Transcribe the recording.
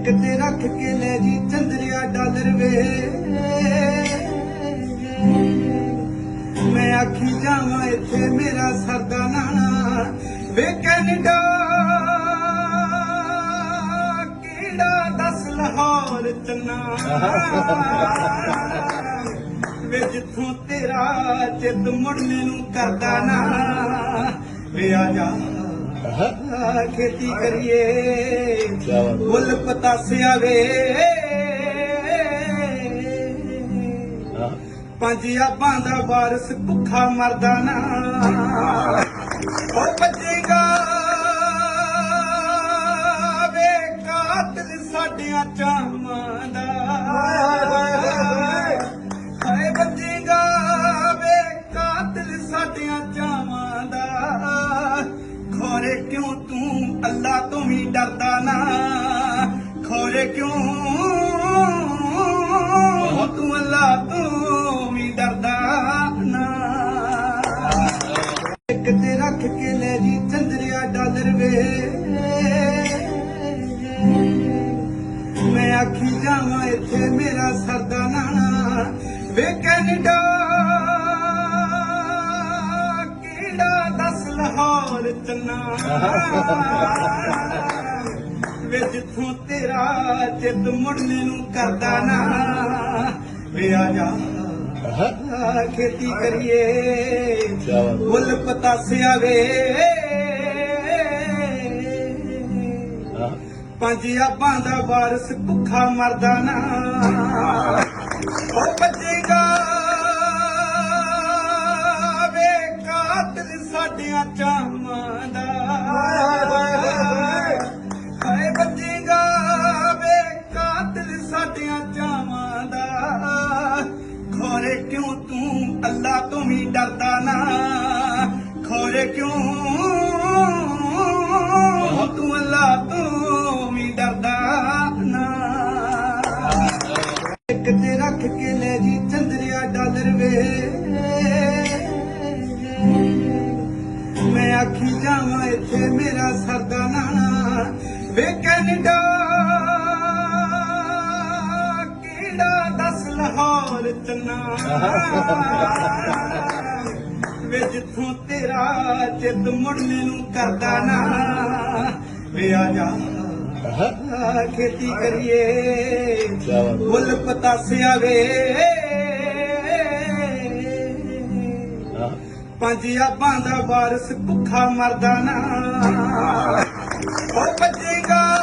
ਇੱਕ ਤੇ ਰੱਖ ਕੇ ਲੈ ਜੀ ਚੰਦਰਿਆ ਡਾਲਰ ਵੇ। ਮੈਂ ਆਖੀ ਜਾਵਾਂ ਇੱਥੇ ਮੇਰਾ ਸਰਦਾ ਨਾਣਾ। ਵੇ ਕੈਨੇਡਾ, ਕਿਹੜਾ ਦੱਸ ਲਾਹੌਰ ਚੰਨਾ ਵੇ ਜਿੱਥੋਂ ਤੇਰਾ ਚਿੱਤ ਮੁੜਨੇ ਨੂੰ ਕਰਦਾ ਨਾ। ਵੇ ਆ ਜਾ। ਖੇਤੀ ਕਰੀਏ। ਕਿਆ ਫੁੱਲ ਪਤਾਸਿਆ ਵੇ ਹਾਂ ਪੰਜ ਆਬਾਂ ਦਾ ਵਾਰਸ ਭੁੱਖਾ ਮਰਦਾ ਨਾ। ਉਹ ਬੱਜੇਗਾ ਵੇ ਕਾਤਲ ਸਾਡਿਆਂ ਚਾਵਾਂ ਦਾ। ਕਿਉਂ ਤੂੰ ਅੱਲਾ ਤੋਂ ਵੀ ਡਰਦਾ ਨਾ? ਖੋਰੇ ਕਿਉਂ? ਤੂੰ ਅੱਲਾ ਤੋਂ ਵੀ ਡਰਦਾ ਨਾ। ਇੱਕ ਤੇ ਰੱਖ ਕੇ ਲੈ ਜੀ ਚੰਦਰਿਆ ਡਾਲਰ ਵੇ। ਮੈਂ ਆਖੀ ਜਾਵਾਂ ਇੱਥੇ ਮੇਰਾ ਸਰਦਾ ਨਾ। ਵੇ ਕੈਨੇਡਾ। ਲਾਹੌਰ ਚੰਨਾ ਵੇ ਜਿੱਥੋਂ ਤੇਰਾ ਚਿੱਤ ਮੁੜਨੇ ਨੂੰ ਕਰਦਾ ਨਾ ਵੇ ਆ ਜਾ। ਖੇਤੀ ਕਰੀਏ। ਫੁੱਲ ਪਤਾਸਿਆ ਵੇ। ਪੰਜ ਆਬਾਂ ਦਾ ਵਾਰਸ ਭੁੱਖਾ ਮਰਦਾ ਨਾ। ਉਹ ਬੱਜੇਗਾ ਸਾਡੀਆਂ ਚਾਵਾਂ ਦਾ ਹਾਏ ਬੱਜੇਗਾ ਵੇ, ਕਾਤਲ ਸਾਡੀਆਂ ਚਾਵਾਂ ਦਾ। ਖੋਰੇ ਕਿਉਂ ਤੂੰ ਅੱਲਾ ਤੋਂ ਵੀ ਡਰਦਾ ਨਾ? ਖੋਰੇ ਕਿਉਂ ਤੂੰ ਅੱਲਾ ਤੋਂ ਵੀ ਡਰਦਾ ਨਾ? ਇੱਕ ਤੇ ਰੱਖ ਕੇ ਲੈ ਜੀ ਚੰਦਰਿਆ ਡਾਲਰ ਵੇ। ਆਖੀ ਜਾਵਾਂ ਇੱਥੇ ਮੇਰਾ ਸਰਦਾ ਨਾਣਾ। ਵੇ ਕੈਨੇਡਾ ਕਿਹੜਾ ਦੱਸ ਲਾਹੌਰ ਚੰਨਾ? ਵੇ ਜਿੱਥੋਂ ਤੇਰਾ ਚਿੱਤ ਮੁੜਨੇ ਨੂੰ ਕਰਦਾ ਨਾ। ਵੇ ਆ ਜਾ। ਖੇਤੀ ਕਰੀਏ। ਫੁੱਲ ਪਤਾਸਿਆ ਵੇ ਪੰਜਾਬਾਂ ਦਾ ਵਾਰਸ ਭੁੱਖਾ ਮਰਦਾ ਨਾ। ਉਹ ਬੱਜੇਗਾ